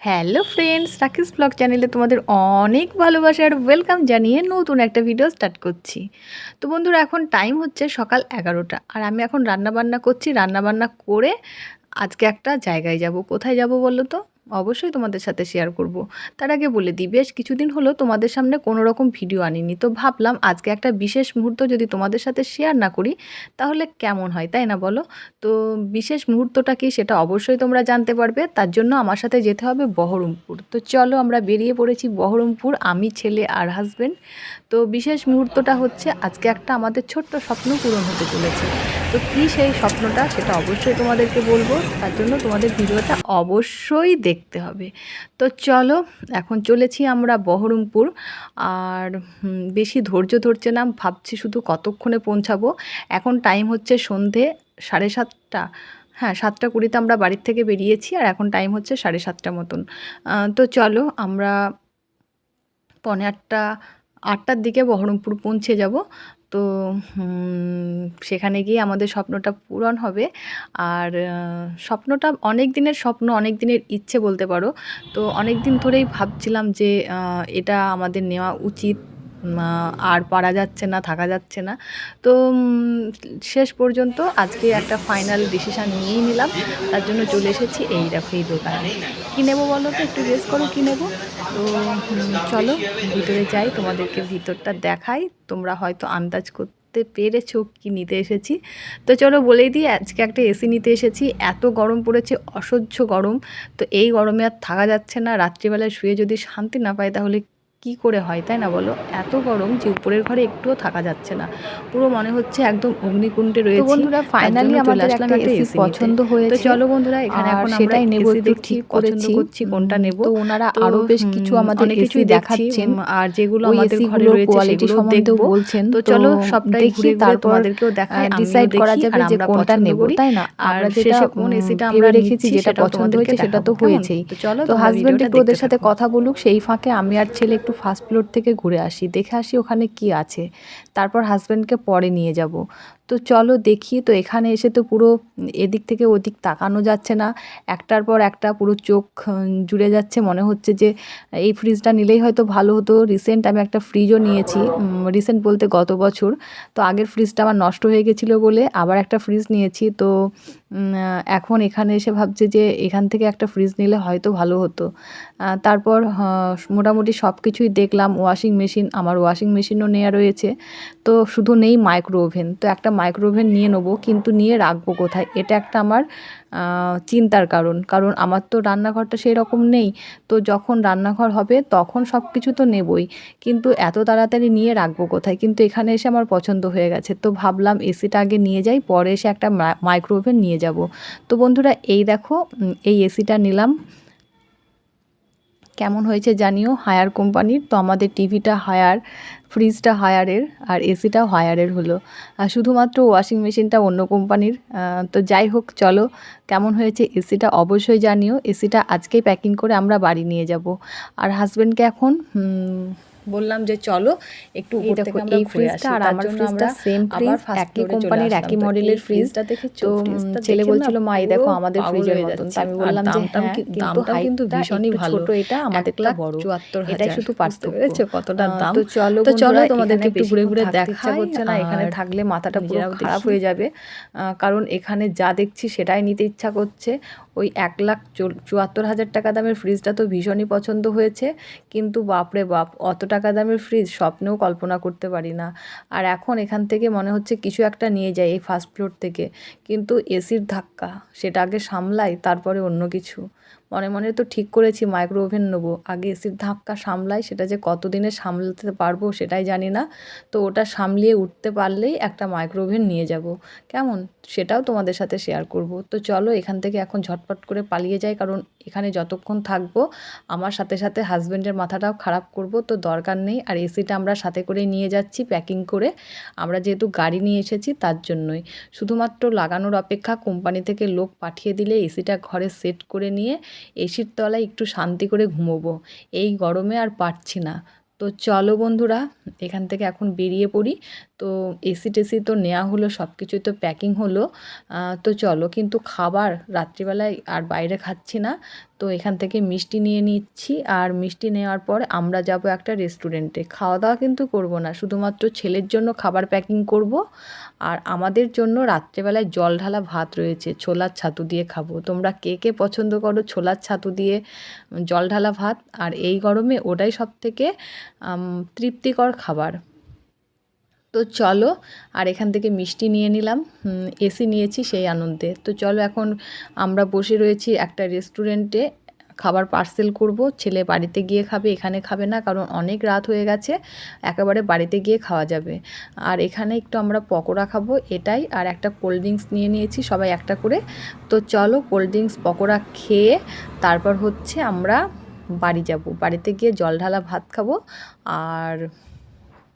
Hello friends রাকিস blog চ্যানেলে তোমাদের অনেক ভালোবাসা আর ওয়েলকাম জানিয়ে নতুন একটা ভিডিও স্টার্ট করছি। তো বন্ধুরা, এখন টাইম হচ্ছে সকাল এগারোটা আর আমি এখন রান্নাবান্না করছি। রান্নাবান্না করে আজকে একটা জায়গায় যাব। কোথায় যাব বলো তো? অবশ্যই তোমাদের সাথে শেয়ার করব। তার আগে বলে দিই, বেশ কিছুদিন হলো তোমাদের সামনে কোনো রকম ভিডিও আনিনি। তো ভাবলাম আজকে একটা বিশেষ মুহূর্ত যদি তোমাদের সাথে শেয়ার না করি, তাহলে কেমন হয়, তাই না বলো? তো বিশেষ মুহূর্তটা কি সেটা অবশ্যই তোমরা জানতে পারবে। তার জন্য আমার সাথে যেতে হবে বহরমপুর। তো চলো আমরা বেরিয়ে পড়েছি বহরমপুর, আমি ছেলে আর হাজব্যান্ড তো বিশেষ মুহূর্তটা হচ্ছে আজকে একটা আমাদের ছোট্ট স্বপ্ন পূরণ হতে চলেছে। তো কী সেই স্বপ্নটা সেটা অবশ্যই তোমাদেরকে বলব। তার জন্য তোমাদের ভিডিওটা অবশ্যই দেখতে হবে। তো চলো, এখন চলেছি আমরা বহরমপুর। আর বেশি ধৈর্য ধরছে না, ভাবছি শুধু কতক্ষণে পৌঁছাবো। এখন টাইম হচ্ছে সন্ধে সাড়ে সাতটা। হ্যাঁ সাতটা কুড়িতে আমরা বাড়ির থেকে বেরিয়েছি, আর এখন টাইম হচ্ছে সাড়ে সাতটা মতন। তো চলো, আমরা পনে আটটা আটটার দিকে বহরমপুর পৌঁছে যাব। তো সেখানে গিয়ে আমাদের স্বপ্নটা পূরণ হবে। আর স্বপ্নটা অনেক দিনের স্বপ্ন, অনেক দিনের ইচ্ছে বলতে পারো। তো অনেক দিন ধরেই ভাবছিলাম যে এটা আমাদের নেওয়া উচিত। আর পারা যাচ্ছে না, থাকা যাচ্ছে না। তো শেষ পর্যন্ত আজকে একটা ফাইনাল ডিসিশান নিয়েই নিলাম। তার জন্য চলে এসেছি এই দেখো এই দোকানে। কী নেব বলো তো? একটু গেস করো কী নেব? তো চলো, ভিতরে যাই, তোমাদেরকে ভিতরটা দেখাই। তোমরা হয়তো আন্দাজ করতে পেরেছ কি নিতে এসেছি। তো, চলো বলেই দিই, আজকে একটা এসি নিতে এসেছি। এত গরম পড়েছে, অসহ্য গরম। তো, এই গরমে আর থাকা যাচ্ছে না। রাত্রিবেলায় শুয়ে যদি শান্তি না পাই, তাহলে কি করে হয় তাই না বলো? এত গরম যে উপরের ঘরে একটুও থাকা যাচ্ছে না। পুরো মনে হচ্ছে একদম অগ্নিকুণ্ডে রয়েছে। বন্ধুরা, finally আমাদের একটা AC পছন্দ তো হয়েছে। চলো বন্ধুরা এখানে এখন সেটাই নেব একটু দেখছি পছন্দ করেছি। করছি কোনটা নেব? তো ওনারা আরও বেশ কিছু আমাদের কিছুই দেখাচ্ছেন। আর যেগুলো আমাদের ঘরে রয়েছে সম্বন্ধেও দেখব। বলছেন। তো চলো সবটাই দেখি, ঘুরে তোমাদেরকেও দেখাই ডিসাইড করা যাবে যে কোনটা নেব তাই না? আর যেটা কোন এসিটা আমরা রেখেছি যেটা পছন্দ হয়েছে সেটা তো হয়েছেই। তো চলো তো হাজবেন্ড একটু ওদের সাথে কথা বলুক সেই ফাঁকে আমি আর ছেলে একটু ফার্স্ট ফ্লোর থেকে ঘুরে আসি, দেখে আসি ওখানে কি আছে। তারপর হাজব্যান্ডকে পরে নিয়ে যাব। তো চলো দেখি, তো এখানে এসে তো পুরো এদিক থেকে ওদিক তাকানো যাচ্ছে না। একটার পর একটা পুরো চোখ জুড়ে যাচ্ছে। মনে হচ্ছে যে এই ফ্রিজটা নিলেই হয়তো ভালো হতো। রিসেন্ট আমি একটা ফ্রিজও নিয়েছি রিসেন্ট বলতে গত বছর। তো আগের ফ্রিজটা আমার নষ্ট হয়ে গেছিল বলে আবার একটা ফ্রিজ নিয়েছি। তো এখন এখানে এসে ভাবছে যে এখান থেকে একটা ফ্রিজ নিলে হয়তো ভালো হতো। তারপর মোটামুটি সব কিছুই দেখলাম। ওয়াশিং মেশিন আমার ওয়াশিং মেশিনও নেওয়া রয়েছে। তো শুধু নেই মাইক্রো ওভেন তো একটা মাইক্রো ওভেন নিয়ে নেব, কিন্তু নিয়ে রাখব কোথায়? এটা একটা আমার চিন্তার কারণ। কারণ আমার তো রান্নাঘরটা সেই রকম নেই। তো যখন রান্নাঘর হবে, তখন সব কিছু তো নেবই। কিন্তু এত তাড়াতাড়ি নিয়ে রাখব কোথায়? কিন্তু এখানে এসে আমার পছন্দ হয়ে গেছে। তো ভাবলাম এসিটা আগে নিয়ে যাই, পরে এসে একটা মাইক্রো ওভেন নিয়ে যাব। তো বন্ধুরা, এই দেখো এই এসিটা নিলাম। কেমন হয়েছে জানিও। হায়ার কোম্পানির তো আমাদের টিভিটা হায়ার, ফ্রিজটা হায়ারের আর এসিটাও হায়ারের হলো। আর শুধুমাত্র ওয়াশিং মেশিনটা অন্য কোম্পানির। তো যাই হোক, চলো, কেমন হয়েছে এসিটা অবশ্যই জানিও। এসিটা আজকেই প্যাকিং করে আমরা বাড়ি নিয়ে যাব। আর হাজব্যান্ডকে এখন বললাম যে চলো একটু উপর থেকে আমরা ঘুরে আসি। আর আমার ফ্রিজটা আবার ফ্রিজ, একই কোম্পানির, একই মডেলের ফ্রিজটা দেখেছ? তো, ছেলে দেখে বলছিল, "মা, এই দেখো আমাদের ফ্রিজের মতন।" আমি বললাম যে, "হ্যাঁ, কিন্তু কিন্তু ভীষণই ভালো। ছোট এটা, আমাদেরটা এক লাখ বড়। চুয়াত্তর এটাই হাজার। শুধু পার্থক্য। পেরেছ কতটা দাম? তো চলো তো চলো তোমাদেরকে একটু ঘুরে ঘুরে দেখাই করছে না, এখানে থাকলে মাথাটা পুরো খারাপ হয়ে যাবে। কারণ এখানে যা দেখছি সেটাই নিতে ইচ্ছা করছে। ওই এক লাখ চুয়াত্তর হাজার টাকা দামের ফ্রিজটা তো ভীষণই পছন্দ হয়েছে। কিন্তু বাপরে বাপ, অত টাকা দামের ফ্রিজ স্বপ্নেও কল্পনা করতে পারি না। আর এখন এখান থেকে মনে হচ্ছে কিছু একটা নিয়ে যাই এই ফার্স্ট ফ্লোর থেকে। কিন্তু এসির ধাক্কা, সেটা আগে সামলাই, তারপরে অন্য কিছু। মনে মনে তো ঠিক করেছি মাইক্রো ওভেন নেব। আগে এসির ধাক্কা সামলাই, সেটা যে কতদিনে সামলাতে পারব সেটাই জানি না। তো ওটা সামলিয়ে উঠতে পারলেই একটা মাইক্রো ওভেন নিয়ে যাব। কেমন? সেটাও তোমাদের সাথে শেয়ার করব। তো চলো এখান থেকে এখন ঝটপট করে পালিয়ে যাই কারণ এখানে যতক্ষণ থাকব, আমার সাথে সাথে হাজব্যান্ডের মাথাটাও খারাপ করব, তো দরকার নেই। আর এসিটা আমরা সাথে করে নিয়ে যাচ্ছি প্যাকিং করে। আমরা যেহেতু গাড়ি নিয়ে এসেছি, তার জন্যই। শুধুমাত্র লাগানোর অপেক্ষা কোম্পানি থেকে লোক পাঠিয়ে দিলে এসিটা ঘরে সেট করে নিয়ে এসির তলায় একটু শান্তি করে ঘুমোবো। এই গরমে আর পারছি না। তো চলো বন্ধুরা, এখান থেকে এখন বেরিয়ে পড়ি। তো এসি টেসি তো নেওয়া হলো সব কিছুই তো প্যাকিং হলো। তো চলো কিন্তু খাবার রাত্রিবেলায় আর বাইরে খাচ্ছি না। তো এখান থেকে মিষ্টি নিয়ে নিচ্ছি আর মিষ্টি নেওয়ার পর আমরা যাব একটা রেস্টুরেন্টে খাওয়া দাওয়া কিন্তু করব না, শুধুমাত্র ছেলের জন্য খাবার প্যাকিং করব আর আমাদের জন্য রাত্রেবেলায় জল ঢালা ভাত রয়েছে, ছোলার ছাতু দিয়ে খাব। তোমরা কে কে পছন্দ করো ছোলার ছাতু দিয়ে জল ঢালা ভাত? আর এই গরমে ওটাই সব থেকে তৃপ্তিকর খাবার। তো চলো, আর এখান থেকে মিষ্টি নিয়ে নিলাম। এসি নিয়েছি সেই আনন্দে। তো চলো এখন আমরা বসে রয়েছি একটা রেস্টুরেন্টে খাবার পার্সেল করব। ছেলে বাড়িতে গিয়ে খাবে, এখানে খাবে না, কারণ অনেক রাত হয়ে গেছে। একেবারে বাড়িতে গিয়ে খাওয়া যাবে। আর এখানে একটু আমরা পকোড়া খাব, এটাই। আর একটা কোল্ড ড্রিঙ্কস নিয়ে নিয়েছি সবাই একটা করে। তো চলো কোল্ড ড্রিঙ্কস পকোড়া খেয়ে তারপর হচ্ছে আমরা বাড়ি যাব। বাড়িতে গিয়ে জল ঢালা ভাত খাব। আর